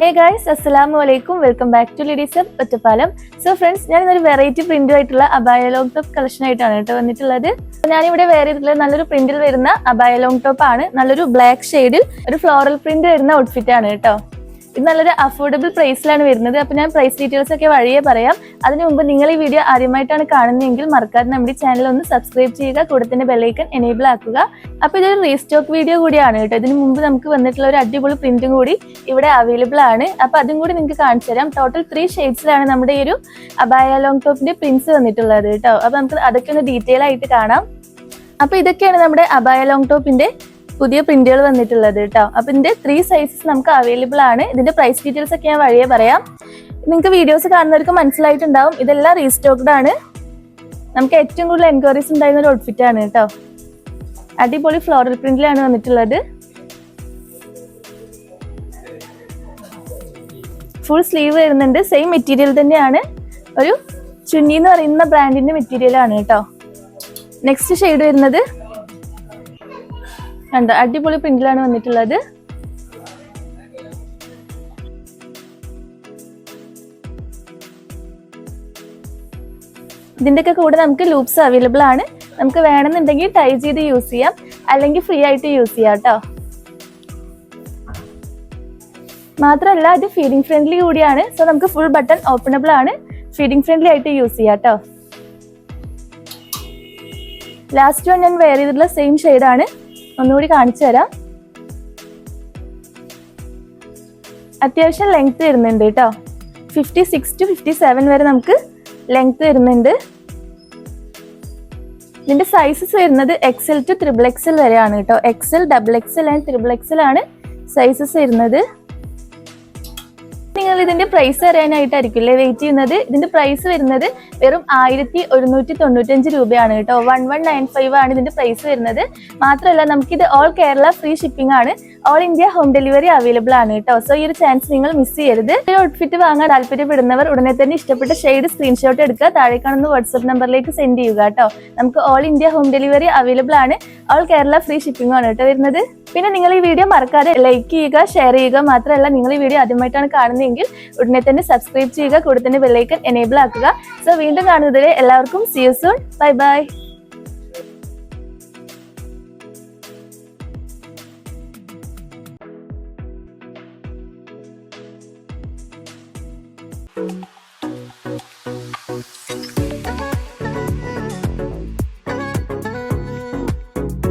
ഹേ guys അസ്സലാമു അലൈക്കും welcome back to ലിഡീസ് ഒറ്റപ്പാലം സോ ഫ്രണ്ട്സ് ഞാൻ ഇന്നൊരു വെറൈറ്റി പ്രിന്റ് ആയിട്ടുള്ള അബായ ലോങ് ടോപ്പ് കളക്ഷൻ ആയിട്ടാണ് കേട്ടോ വന്നിട്ടുള്ളത്. ഞാനിവിടെ വേറെ ചെയ്തിട്ടുള്ള നല്ലൊരു പ്രിന്റിൽ വരുന്ന അബായ ലോങ് ടോപ്പ് ആണ്. നല്ലൊരു ബ്ലാക്ക് ഷെയ്ഡിൽ ഒരു ഫ്ലോറൽ പ്രിന്റ് വരുന്ന ഔട്ട്ഫിറ്റ് ആണ് കേട്ടോ. ഇത് നല്ലൊരു അഫോർഡബിൾ പ്രൈസിലാണ് വരുന്നത്. അപ്പൊ ഞാൻ പ്രൈസ് ഡീറ്റെയിൽസ് ഒക്കെ വഴിയേ പറയാം. അതിനു മുമ്പ് നിങ്ങൾ ഈ വീഡിയോ ആദ്യമായിട്ടാണ് കാണുന്നതെങ്കിൽ മറക്കാതെ നമ്മുടെ ചാനൽ ഒന്ന് സബ്സ്ക്രൈബ് ചെയ്യുക കൂടെ തന്നെ ബെല്ലൈക്കൻ എനേബിൾ ആക്കുക. അപ്പൊ ഇതൊരു റീസ്റ്റോക്ക് വീഡിയോ കൂടിയാണ് കേട്ടോ. ഇതിനു മുമ്പ് നമുക്ക് വന്നിട്ടുള്ള ഒരു അടിപൊളി പ്രിന്റും കൂടി ഇവിടെ അവൈലബിൾ ആണ്. അപ്പൊ അതും കൂടി നിങ്ങൾക്ക് കാണിച്ചു തരാം. ടോട്ടൽ ത്രീ ഷെയ്ഡ്സിലാണ് നമ്മുടെ ഈ ഒരു അബായ ലോങ് ടോപ്പിന്റെ പ്രിന്റ്സ് വന്നിട്ടുള്ളത് കേട്ടോ. അപ്പൊ നമുക്ക് അതൊക്കെ ഒന്ന് ഡീറ്റെയിൽ ആയിട്ട് കാണാം. അപ്പൊ ഇതൊക്കെയാണ് നമ്മുടെ അബായ ലോങ് ടോപ്പിന്റെ പുതിയ പ്രിന്റുകൾ വന്നിട്ടുള്ളത് കേട്ടോ അപ്പൊ ഇതിന്റെ ത്രീ സൈസസ് നമുക്ക് അവൈലബിൾ ആണ്. ഇതിന്റെ പ്രൈസ് ഡീറ്റെയിൽസ് ഒക്കെ ഞാൻ വഴിയെ പറയാം. നിങ്ങൾക്ക് വീഡിയോസ് കാണുന്നവർക്ക് മനസ്സിലായിട്ടുണ്ടാവും. ഇതെല്ലാം റീസ്റ്റോക്ഡ് ആണ്. നമുക്ക് ഏറ്റവും കൂടുതൽ എൻക്വയറീസ് ഉണ്ടായിരുന്ന ഒരു ഔട്ട്ഫിറ്റ് ആണ് കേട്ടോ അടിപൊളി ഫ്ലോറൽ പ്രിന്റിലാണ് വന്നിട്ടുള്ളത്. ഫുൾ സ്ലീവ് വരുന്നുണ്ട്. സെയിം മെറ്റീരിയൽ തന്നെയാണ്. ഒരു ചുന്നി എന്ന് പറയുന്ന ബ്രാൻഡിന്റെ മെറ്റീരിയൽ ആണ് കേട്ടോ നെക്സ്റ്റ് ഷെയ്ഡ് വരുന്നത് കണ്ടോ? അടിപൊളി പ്രിന്റിലാണ് വന്നിട്ടുള്ളത്. ഇതിന്റെയൊക്കെ കൂടെ നമുക്ക് ലൂപ്സ് അവൈലബിൾ ആണ്. നമുക്ക് വേണമെന്നുണ്ടെങ്കിൽ ടൈ ചെയ്ത് യൂസ് ചെയ്യാം. അല്ലെങ്കിൽ ഫ്രീ ആയിട്ട് യൂസ് ചെയ്യാം കേട്ടോ. മാത്രമല്ല ഇത് ഫീഡിംഗ് ഫ്രണ്ട്ലി കൂടിയാണ്. സോ നമുക്ക് ഫുൾ ബട്ടൺ ഓപ്പണബിൾ ആണ്. ഫീഡിംഗ് ഫ്രണ്ട്ലി ആയിട്ട് യൂസ് ചെയ്യാം കേട്ടോ. ലാസ്റ്റ് വൺ ഞാൻ വെയർ ചെയ്തിട്ടുള്ള സെയിം ആണ്. ഒന്നുകൂടി കാണിച്ചു തരാം. അത്യാവശ്യം ലെങ്ത് വരുന്നുണ്ട് കേട്ടോ. Fifty six to fifty seven വരെ നമുക്ക് ലെങ്ത് വരുന്നുണ്ട്. ഇതിന്റെ സൈസസ് വരുന്നത് എക്സൽ ടു ത്രിബിൾ എക്സൽ വരെയാണ് കേട്ടോ. XL double XL and triple XL ആണ് സൈസസ് വരുന്നത്. നിങ്ങൾ ഇതിന്റെ പ്രൈസ് അറിയാനായിട്ടായിരിക്കും അല്ലേ വെയിറ്റ് ചെയ്യുന്നത്. ഇതിന്റെ പ്രൈസ് വരുന്നത് വെറും ആയിരത്തി ഒരുന്നൂറ്റി തൊണ്ണൂറ്റഞ്ച് രൂപയാണ് കേട്ടോ. വൺ വൺ നയൻ ഫൈവ് ആണ് ഇതിന്റെ പ്രൈസ് വരുന്നത്. മാത്രമല്ല നമുക്കിത് ഓൾ കേരള ഫ്രീ ഷിപ്പിംഗ് ആണ്. All India home delivery available ആണ് കേട്ടോ. സോ ഈ ഒരു ചാൻസ് നിങ്ങൾ മിസ് ചെയ്യരുത്. ഈ ഔട്ട്ഫിറ്റ് വാങ്ങാൻ താല്പര്യപ്പെടുന്നവർ ഉടനെ തന്നെ ഇഷ്ടപ്പെട്ട ഷെയ്ഡ് സ്ക്രീൻഷോട്ട് എടുക്കുക. താഴെ കാണുന്ന വാട്സ്ആപ്പ് നമ്പറിലേക്ക് സെൻഡ് ചെയ്യുക കേട്ടോ. നമുക്ക് all India home delivery available ആണ്. ഓൾ കേരള ഫ്രീ ഷിപ്പിംഗ് ആണ് കേട്ടോ വരുന്നത്. പിന്നെ നിങ്ങൾ ഈ വീഡിയോ മറക്കാതെ ലൈക്ക് ചെയ്യുക ഷെയർ ചെയ്യുക മാത്രമല്ല നിങ്ങൾ ഈ വീഡിയോ ആദ്യമായിട്ടാണ് കാണുന്നതെങ്കിൽ ഉടനെ തന്നെ സബ്സ്ക്രൈബ് ചെയ്യുക കൂടെ തന്നെ ബെല്ലൈക്കൻ എനേബിൾ ആക്കുക സോ വീണ്ടും കാണുന്നതിൽ എല്ലാവർക്കും see you soon bye bye.